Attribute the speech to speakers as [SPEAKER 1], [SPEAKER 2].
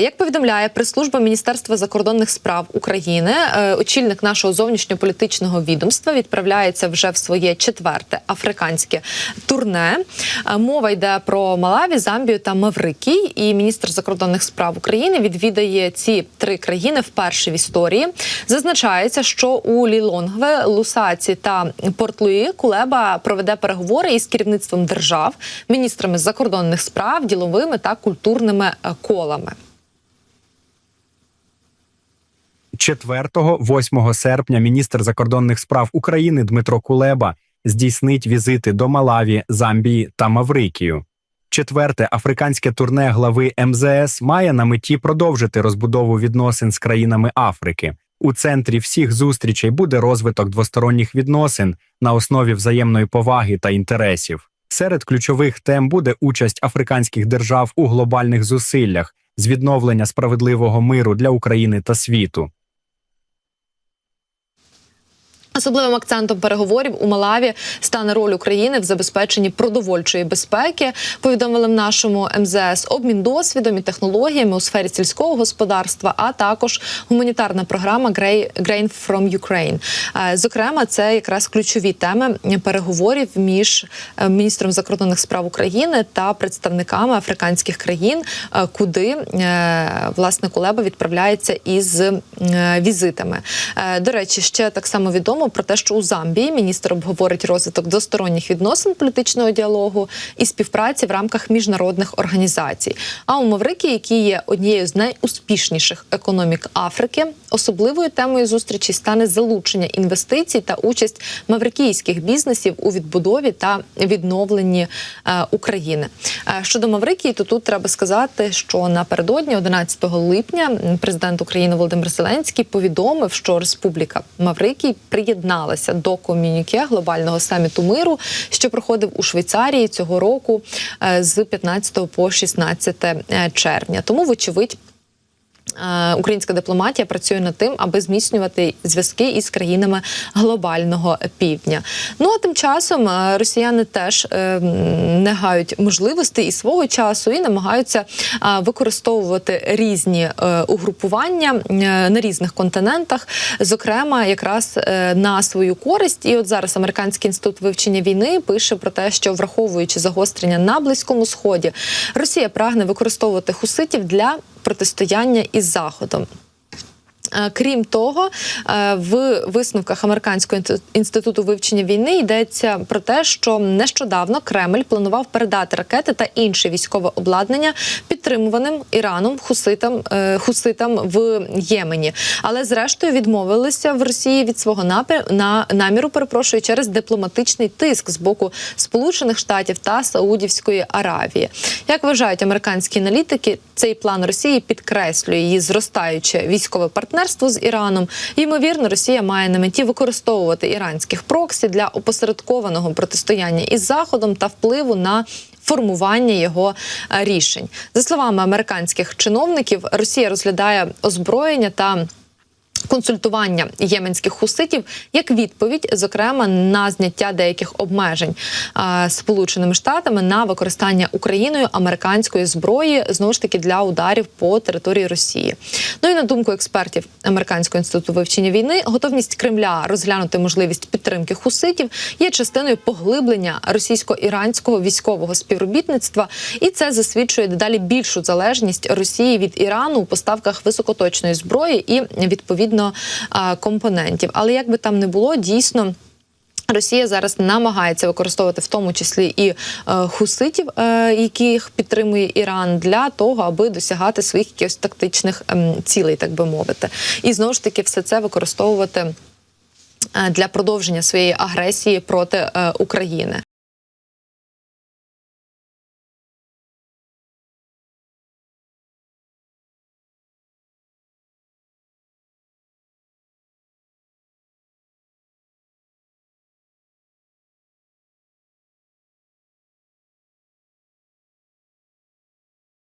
[SPEAKER 1] Як повідомляє прес-служба Міністерства закордонних справ України, е, очільник нашого зовнішньополітичного відомства відправляється вже в своє четверте африканське турне. Е, Мова йде про Малаві, Замбію та Маврикій. І міністр закордонних справ України відвідає ці три країни вперше в історії. Зазначається, що у Лілонгве, Лусаці та Порт-Луї Кулеба проведе переговори із керівництвом держав, міністрами закордонних справ, діловими та культурними е, колами.
[SPEAKER 2] 4-8 серпня міністр закордонних справ України Дмитро Кулеба здійснить візити до Малаві, Замбії та Маврикію. Четверте африканське турне глави МЗС має на меті продовжити розбудову відносин з країнами Африки. У центрі всіх зустрічей буде розвиток двосторонніх відносин на основі взаємної поваги та інтересів. Серед ключових тем буде участь африканських держав у глобальних зусиллях з відновлення справедливого миру для України та світу.
[SPEAKER 1] Особливим акцентом переговорів у Малаві стане роль України в забезпеченні продовольчої безпеки. Повідомили в нашому МЗС обмін досвідом і технологіями у сфері сільського господарства, а також гуманітарна програма Grain from Ukraine. Е, Зокрема, це якраз ключові теми переговорів між е, міністром закордонних справ України та представниками африканських країн, е, куди власне Кулеба відправляється із візитами. До речі, ще так само відомо про те, що у Замбії міністр обговорить розвиток двосторонніх відносин політичного діалогу і співпраці в рамках міжнародних організацій. А у Маврикії, які є однією з найуспішніших економік Африки, особливою темою зустрічі стане залучення інвестицій та участь маврикійських бізнесів у відбудові та відновленні е, України. Е, щодо Маврикії, то тут треба сказати, що напередодні, 11 липня, президент України Володимир Зеленський повідомив, що Республіка Маврикій приєдналася до ком'юніке глобального саміту миру, що проходив у Швейцарії цього року е, з 15 по 16 червня. Тому, вочевидь. Е, Українська дипломатія працює над тим, аби зміцнювати зв'язки із країнами глобального півдня. Ну а тим часом е, росіяни теж е, не гають можливостей і свого часу і намагаються використовувати різні угрупування на різних континентах, зокрема, якраз на свою користь. І от зараз американський інститут вивчення війни пише про те, що враховуючи загострення на близькому сході, Росія прагне використовувати хуситів для протистояння із Заходом. Е, Крім того, е, в висновках американського інституту вивчення війни йдеться про те, що нещодавно Кремль планував передати ракети та інше військове обладнання підтримуваним Іраном хуситам е, хуситам в Ємені, але зрештою відмовилися в Росії від свого на наміру. Перепрошую через дипломатичний тиск з боку Сполучених Штатів та Саудівської Аравії. Як вважають американські аналітики, цей план Росії підкреслює її зростаюче військове партнерство з Іраном. Ймовірно, Росія має на меті використовувати іранських проксі для опосередкованого протистояння із Заходом та впливу на формування його е, рішень. За словами американських чиновників, Росія розглядає озброєння та консультування єменських хуситів як відповідь, зокрема на зняття деяких обмежень а, сполученими штатами на використання Україною американської зброї знову ж таки для ударів по території Росії. Ну і на думку експертів американського інституту вивчення війни, готовність Кремля розглянути можливість підтримки хуситів є частиною поглиблення російсько-іранського військового співробітництва, і це засвідчує дедалі більшу залежність Росії від Ірану у поставках високоточної зброї і відповідно компонентів. Але як би там не було, дійсно. Росія зараз намагається використовувати в тому числі і е, хуситів, е, яких підтримує Іран, для того, аби досягати своїх якихось тактичних ем, цілей, так би мовити, і знову ж таки все це використовувати. Е, Для продовження своєї агресії проти е, України